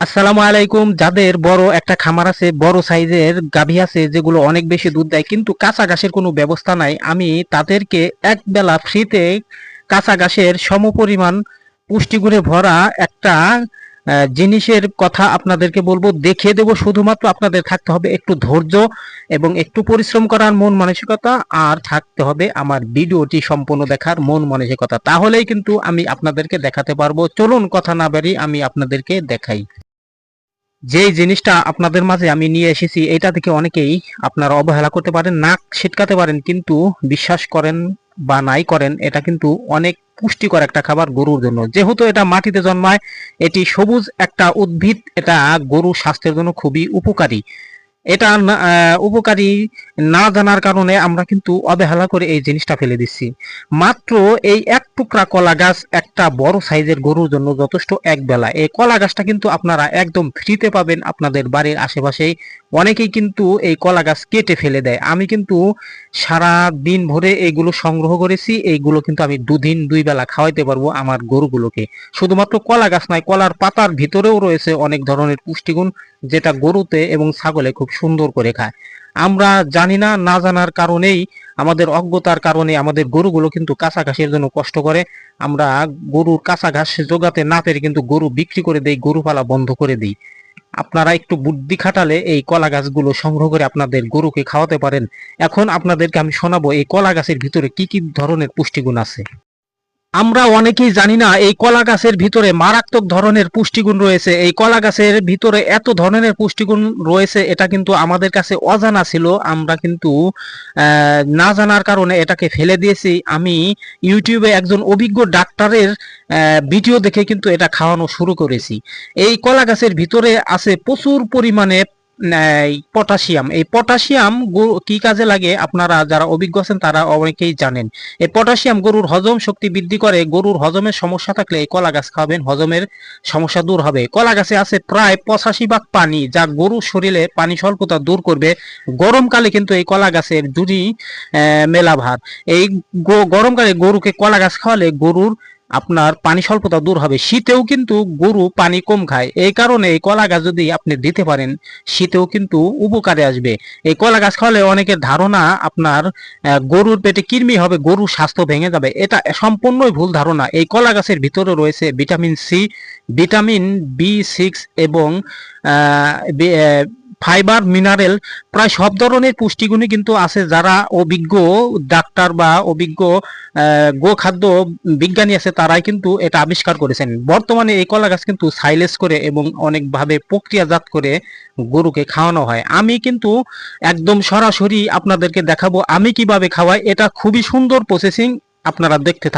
আসসালামু আলাইকুম। যাদের বড় একটা খামার আছে, বড় সাইজের গাভী আছে, যেগুলো অনেক বেশি দুধ দেয়, কিন্তু কাঁচা ঘাসের কোনো ব্যবস্থা নাই। আমি তাদেরকে এক বেলা ফ্রিতে কাঁচা ঘাসের সমপরিমাণ পুষ্টিগুণে ভরা একটা জিনিসের কথা আপনাদেরকে বলব। দেখিয়ে দেবো, শুধুমাত্র আপনাদের থাকতে হবে একটু ধৈর্য এবং একটু পরিশ্রম করার মন মানসিকতা, আর থাকতে হবে আমার ভিডিওটি সম্পূর্ণ দেখার মন মানসিকতা। তাহলেই কিন্তু আমি আপনাদেরকে দেখাতে পারব। চলুন, কথা না বাড়ি আমি আপনাদেরকে দেখাই। যেই জিনিসটা আপনাদের মাঝে আমি নিয়ে এসেছি এটা থেকে অনেকেই আপনারা অবহেলা করতে পারেন, নাক ছিটকাতে পারেন, কিন্তু বিশ্বাস করেন বা নাই করেন, এটা কিন্তু অনেক পুষ্টিকর একটা খাবার গরুর জন্য। যেহেতু এটা মাটিতে জন্মায়, এটি সবুজ একটা উদ্ভিদ, এটা গরু স্বাস্থ্যের জন্য খুবই উপকারী। এটা উপকারী না জানার কারণে আমরা কিন্তু অবহেলা করে এই জিনিসটা ফেলে দিচ্ছি। মাত্র এই এক টুকরা কলা গাছ একটা বড় সাইজের গরুর জন্য যথেষ্ট এক বেলা। এই কলা গাছটা কিন্তু আপনারা একদম ফ্রিতে পাবেন আপনাদের বাড়ির আশেপাশেই। অনেকেই কিন্তু এই কলা গাছ কেটে ফেলে দেয়। আমি কিন্তু সারা দিন ভরে এইগুলো সংগ্রহ করেছি, এইগুলো কিন্তু আমি দুদিন দুই বেলা খাওয়াইতে পারব আমার গরুগুলোকে। শুধুমাত্র কলা গাছ নয়, কলার পাতার ভিতরেও রয়েছে অনেক ধরনের পুষ্টিগুণ যেটা গরুতে এবং ছাগলে খুব সুন্দর করে খায়। আমরা জানি না না জানার কারণেই, আমাদের অজ্ঞতার কারণে আমাদের গরুগুলো কিন্তু কাঁচা ঘাসের জন্য কষ্ট করে। আমরা গরুর কাঁচা ঘাস জোগাতে না পেরে কিন্তু গরু বিক্রি করে দেই গরু পালা বন্ধ করে দিই। আপনারা একটু বুদ্ধি খাটালে এই কলা গাছগুলো সংগ্রহ করে আপনাদের গরুকে খাওয়াতে পারেন। এখন আপনাদেরকে আমি শোনাবো এই কলা গাছের ভিতরে কি কি ধরনের পুষ্টিগুণ আছে। আমরা অনেকেই জানি না এই কলা গাছের ভিতরে মারাত্মক ধরনের পুষ্টিগুণ রয়েছে। এই কলা গাছের ভিতরে এত ধরনের পুষ্টিগুণ রয়েছে, এটা কিন্তু আমাদের কাছে অজানা ছিল। আমরা কিন্তু না জানার কারণে এটাকে ফেলে দিয়েছি। আমি ইউটিউবে একজন অভিজ্ঞ ডাক্তারের ভিডিও দেখে কিন্তু এটা খাওয়ানো শুরু করেছি। এই কলা গাছের ভিতরে আছে প্রচুর পরিমাণে পটাশিয়াম। এই পটাশিয়াম কি কাজে লাগে? আপনারা যারা অভিজ্ঞ আছেন, তারা অনেকেই জানেন। এই পটাশিয়াম গরুর হজম শক্তি বৃদ্ধি করে। গরুর হজমের সমস্যা থাকলে এই কলা গাছ খাবেন, হজমের সমস্যা দূর হবে। কলা গাছে আছে প্রায় পঁচাশি ভাগ পানি, যা গরুর শরীরে পানি স্বল্পতা দূর করবে। গরমকালে কিন্তু এই কলা গাছের জুড়ি মেলা ভার এই গরমকালে গরুকে কলা গাছ খাওয়ালে গরুর আপনার পানি স্বল্পতা দূর হবে। শীতেও কিন্তু গরু পানি কম খায়। এই কারণে এই কলা গাছ যদি আপনি দিতে পারেন, শীতেও কিন্তু উপকারে আসবে। এই কলা গাছ খাওয়ালে অনেকের ধারণা আপনার গরুর পেটে কৃমি হবে, গরুর স্বাস্থ্য ভেঙে যাবে। এটা সম্পূর্ণই ভুল ধারণা। এই কলা গাছের ভিতরে রয়েছে vitamin C, vitamin B six এবং ফাইবার মিনারেল প্রায় সব ধরনের পুষ্টিগুণই কিন্তু আছে যারা অভিজ্ঞ ডাক্তার বা অভিজ্ঞ আহ, গোখাদ্য বিজ্ঞানী আছে তারাই কিন্তু এটা আবিষ্কার করেছেন। বর্তমানে এই কলা গাছ কিন্তু সাইলেস করে এবং অনেকভাবে প্রক্রিয়াজাত করে গরুকে খাওয়ানো হয়। আমি কিন্তু একদম সরাসরি আপনাদেরকে দেখাবো আমি কীভাবে খাওয়াই এটা খুবই সুন্দর প্রসেসিং আপনারা দেখতে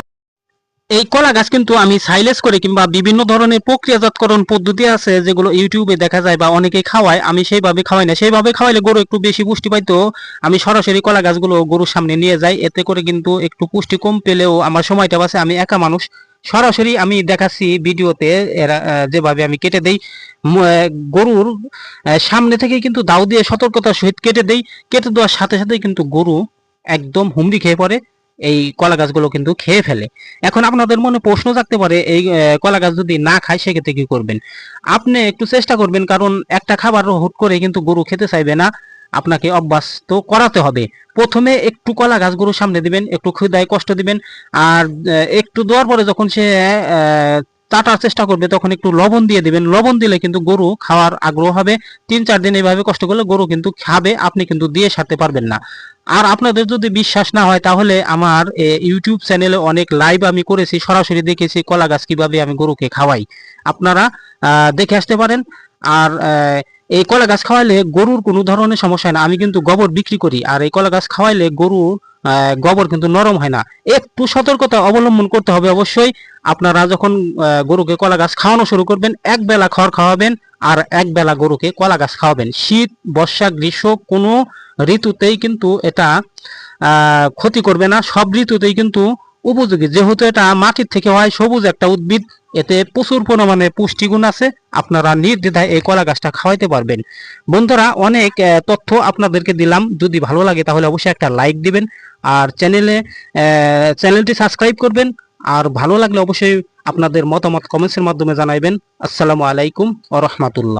এই কলা গাছ কিন্তু আমি সাইলেস করে কিংবা বিভিন্ন ধরনের প্রক্রিয়াজাতকরণ পদ্ধতি আছে যেগুলো ইউটিউবে দেখা যায় বা অনেকে খাওয়ায়, আমি সেইভাবে খাওয়াই না। সেইভাবে খাওয়াইলে গরু একটু বেশি পুষ্টি পাইতো, আমি সরাসরি কলা গাছগুলো গরুর সামনে নিয়ে যাই। এতে করে কিন্তু একটু পুষ্টি কম পেলেও আমার সময়টা বাঁচে, আমি একা মানুষ। সরাসরি আমি দেখাচ্ছি ভিডিওতে, এরা যেভাবে আমি কেটে দেই। গরুর সামনে থেকে কিন্তু দাও দিয়ে সতর্কতার সহিত কেটে দেই। কেটে দেওয়ার সাথে সাথে কিন্তু গরু একদম হুমড়ি খেয়ে পড়ে। এই কলা গাছগুলো কিন্তু খেয়ে ফেলে। এখন আপনাদের মনে প্রশ্ন থাকতে পারে, এই কলা গাছ যদি না খায়, সেক্ষেত্রে কি করবেন? আপনি একটু চেষ্টা করবেন, কারণ একটা খাবার হুট করে কিন্তু গরু খেতে চাইবে না। আপনাকে অভ্যাস তো করাতে হবে। প্রথমে একটু কলা গাছ গরুর সামনে দিবেন, একটু ক্ষুদায় কষ্ট দিবেন। আর একটু দেওয়ার পরে যখন সে চাটার চেষ্টা করবে, তখন একটু লবণ দিয়ে দিবেন। লবণ দিলে কিন্তু গরু খাওয়ার আগ্রহ হবে। তিন চার দিন এইভাবে কষ্ট করলে গরু কিন্তু খাবে, আপনি কিন্তু দিয়ে সারতে পারবেন না। আর আপনাদের যদি বিশ্বাস না হয়, তাহলে আমার ইউটিউব চ্যানেলে অনেক লাইভ আমি করেছি, সরাসরি দেখেছি কলা গাছ কীভাবে আমি গরুকে খাওয়াই। আপনারা দেখে আসতে পারেন। আর এই কলা গাছ খাওয়াইলে গরুর কোনো ধরনের সমস্যা না। আমি কিন্তু গোবর বিক্রি করি। আর এই কলা গাছ খাওয়াইলে গরুর গোবর কিন্তু নরম হয় না। একটু সতর্কতা অবলম্বন করতে হবে অবশ্যই। আপনারা যখন গরুকে কলা গাছ খাওয়ানো শুরু করবেন, এক বেলা খড় খাওয়াবেন আর এক বেলা গরুকে কলা গাছ খাওয়াবেন। শীত, বর্ষা, গ্রীষ্ম কোনো ঋতুতেই কিন্তু এটা ক্ষতি করবে না। সব ঋতুতেই কিন্তু উপযোগী। যেহেতু এটা মাটির থেকে হয়, সবুজ একটা উদ্ভিদ, এতে প্রচুর পরিমাণে পুষ্টিগুণ আছে। আপনারা নির্দ্বিধায় এই কলা গাছটা খাওয়াইতে পারবেন। বন্ধুরা, অনেক তথ্য আপনাদেরকে দিলাম। যদি ভালো লাগে তাহলে অবশ্যই একটা লাইক দিবেন। আর চ্যানেলে চ্যানেলটি সাবস্ক্রাইব করবেন। আর ভালো লাগলে অবশ্যই আপনাদের মতামত কমেন্টসের মাধ্যমে জানাইবেন। আসসালামু আলাইকুম ও রহমাতুল্লাহ।